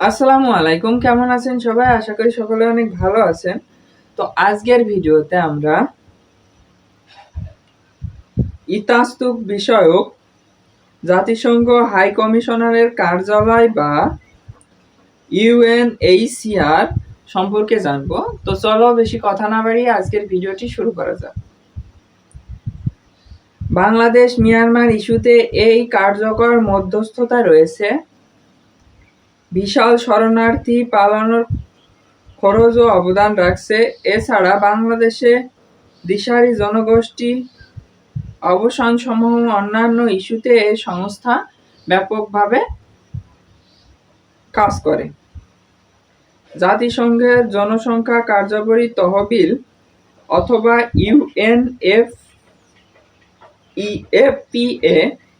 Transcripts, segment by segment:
আসসালামু আলাইকুম, কেমন আছেন সবাই? আশা করি সকলে অনেক ভালো আছেন। তো আজকের ভিডিওতে আমরা ইতাস্তুক বিষয়ক জাতিসংঘ হাই কমিশনারের কার্যালয় বা ইউএনএইচসিআর সম্পর্কে জানব। তো চলো বেশি কথা না বাড়িয়ে আজকের ভিডিওটি শুরু করা যাক। বাংলাদেশ মিয়ানমার ইস্যুতে এই কার্যকর মধ্যস্থতা রয়েছে। বিশাল শরণার্থী পালানোর খরচ ও অবদান রাখছে। এছাড়া বাংলাদেশে দিশারি জনগোষ্ঠী অবসান সমূহ অন্যান্য ইস্যুতে এই সংস্থা ব্যাপকভাবে কাজ করে। জাতিসংঘের জনসংখ্যা কার্যকরী তহবিল অথবা ইউএনএফ ইএফপিএ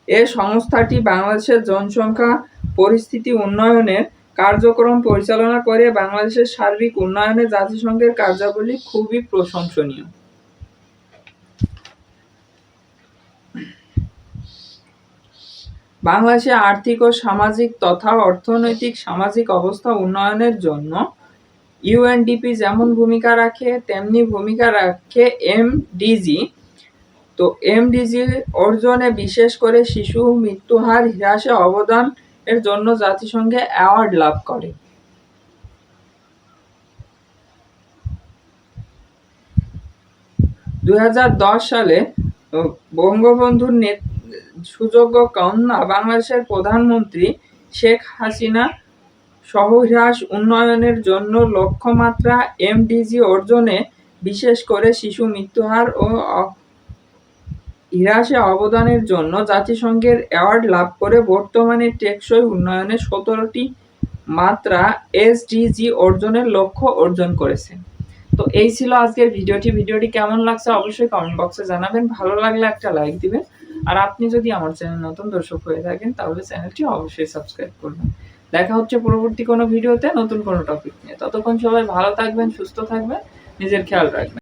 এ সংস্থাটি বাংলাদেশের জনসংখ্যা পরিস্থিতি উন্নয়নের কার্যক্রম পরিচালনা করে বাংলাদেশের সার্বিক উন্নয়নে জাতিসংঘের কার্যাবলী খুবই প্রশংসনীয়। বাংলাদেশে আর্থিক ও সামাজিক তথা অর্থনৈতিক সামাজিক অবস্থা উন্নয়নের জন্য ইউএনডিপি যেমন ভূমিকা রাখে, তেমনি ভূমিকা রাখে এমডিজি। তো এমডিজি অর্জনে বিশেষ করে শিশু মৃত্যুহার হ্রাসে অবদান এর জন্য জাতিসংঘে অ্যাওয়ার্ড লাভ করে। দুই সালে বঙ্গবন্ধুর সুযোগ্য কন্যা বাংলাদেশের প্রধানমন্ত্রী শেখ হাসিনা সহহ্রাস উন্নয়নের জন্য লক্ষ্যমাত্রা এমডিজি অর্জনে বিশেষ করে শিশু মৃত্যুহার ও হ্রাসে অবদানের জন্য জাতিসংঘের অ্যাওয়ার্ড লাভ করে বর্তমানে টেকসই উন্নয়নে সতেরোটি মাত্রা এসডিজি অর্জনের লক্ষ্য অর্জন করেছে। তো এই ছিল আজকের ভিডিওটি। ভিডিওটি কেমন লাগছে অবশ্যই কমেন্ট বক্সে জানাবেন। ভালো লাগলে একটা লাইক দিবেন। আর আপনি যদি আমার চ্যানেল নতুন দর্শক হয়ে থাকেন, তাহলে চ্যানেলটি অবশ্যই সাবস্ক্রাইব করবেন। দেখা হচ্ছে পরবর্তী কোনো ভিডিওতে নতুন কোনো টপিক নিয়ে। ততক্ষণ সবাই ভালো থাকবেন, সুস্থ থাকবেন, নিজের খেয়াল রাখবেন।